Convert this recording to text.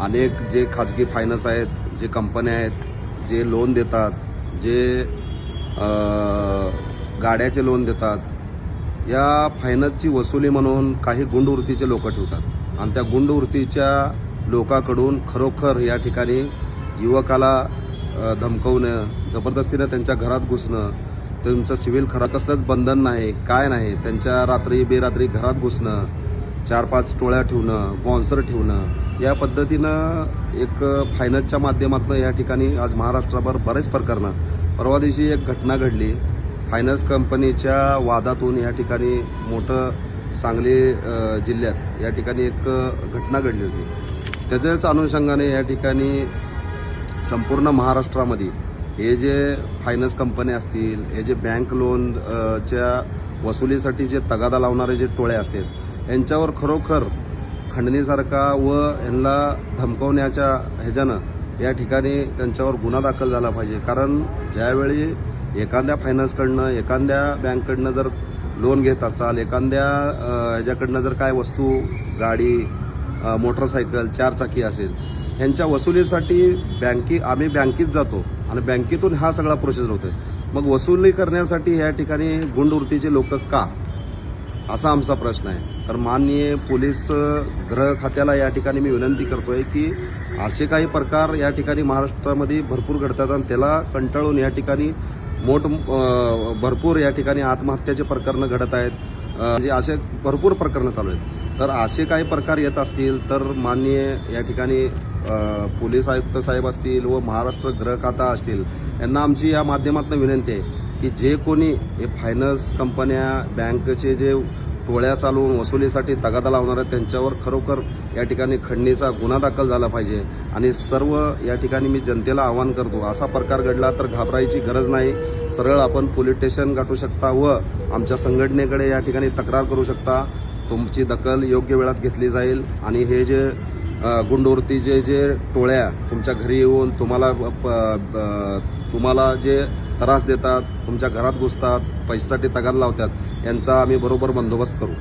अनेक जे खाजगी फायनान्स आहेत जे कंपन्या आहेत जे लोन देतात जे गाड्याचे लोन देतात या फायनान्सची वसुली म्हणून काही गुंडवृत्तीचे लोक ठेवतात. आणि त्या गुंडवृत्तीच्या लोकांकडून खरोखर या ठिकाणी युवकाला धमकवणं जबरदस्तीनं त्यांच्या घरात घुसणं त्यांचं सिव्हिल खरं कसलंच बंधन नाही काय नाही त्यांच्या रात्री बेरात्री घरात घुसणं चार पाच टोळ्या ठेवणं बॉन्सर ठेवणं या पद्धतीनं एक फायनान्सच्या माध्यमातून या ठिकाणी आज महाराष्ट्राभर बरेच प्रकरणं परवा दिवशी एक घटना घडली. फायनान्स कंपनीच्या वादातून या ठिकाणी मोठं सांगली जिल्ह्यात या ठिकाणी एक घटना घडली होती. त्याच्याच अनुषंगाने या ठिकाणी संपूर्ण महाराष्ट्रामध्ये हे जे फायनान्स कंपन्या असतील हे जे बँक लोन च्या वसुलीसाठी जे तगादा लावणारे जे टोळे असतील यांच्यावर खरोखर खंडणीसारखा व यांना धमकवण्याच्या ह्याच्यानं या ठिकाणी त्यांच्यावर गुन्हा दाखल झाला पाहिजे. कारण ज्यावेळी एखाद्या फायनान्सकडनं एखाद्या बँककडनं जर लोन घेत असाल एखाद्या ह्याच्याकडनं जर काय वस्तू गाडी मोटरसायकल चारचाकी असेल ह्यांच्या वसुलीसाठी बँके आम्ही बँकेत जातो आणि बँकेतून हा सगळा प्रोसेस होतो मग वसुली करण्यासाठी या ठिकाणी गुंडवृत्तीचे लोक का? असा आमचा प्रश्न आहे. तर माननीय पोलीस ग्रह गृह खात्याला या ठिकाणी मी विनंती करतोय की असे काही प्रकार या ठिकाणी महाराष्ट्रामध्ये भरपूर घडतात आणि त्याला कंटाळून या ठिकाणी मोठ भरपूर या ठिकाणी आत्महत्याचे प्रकरणं घडत आहेत. म्हणजे असे भरपूर प्रकरणं चालू आहेत. तर असे काही प्रकार येत असतील तर माननीय या ठिकाणी पोलीस आयुक्त साहेब असतील व महाराष्ट्र गृह खाता असतील यांना आमची या माध्यमातून विनंती आहे. की जे कोणी हे फायनान्स कंपन्या बँकेचे जे टोळ्या चालवून वसुलीसाठी तगादा लावणार आहेत त्यांच्यावर खरोखर या ठिकाणी खंडणीचा गुन्हा दाखल झाला पाहिजे. आणि सर्व या ठिकाणी मी जनतेला आवाहन करतो असा प्रकार घडला तर घाबरायची गरज नाही. सरळ आपण पोलीस स्टेशन गाठू शकता व आमच्या संघटनेकडे या ठिकाणी तक्रार करू शकता. तुमची दखल योग्य वेळात घेतली जाईल. आणि हे जे गुंडवरती जे जे टोळ्या तुमच्या घरी येऊन तुम्हाला प- तुम्हाला जे त्रास देतात तुमच्या घरात घुसतात पैशासाठी तगाद लावतात यांचा आम्ही बरोबर बंदोबस्त करू.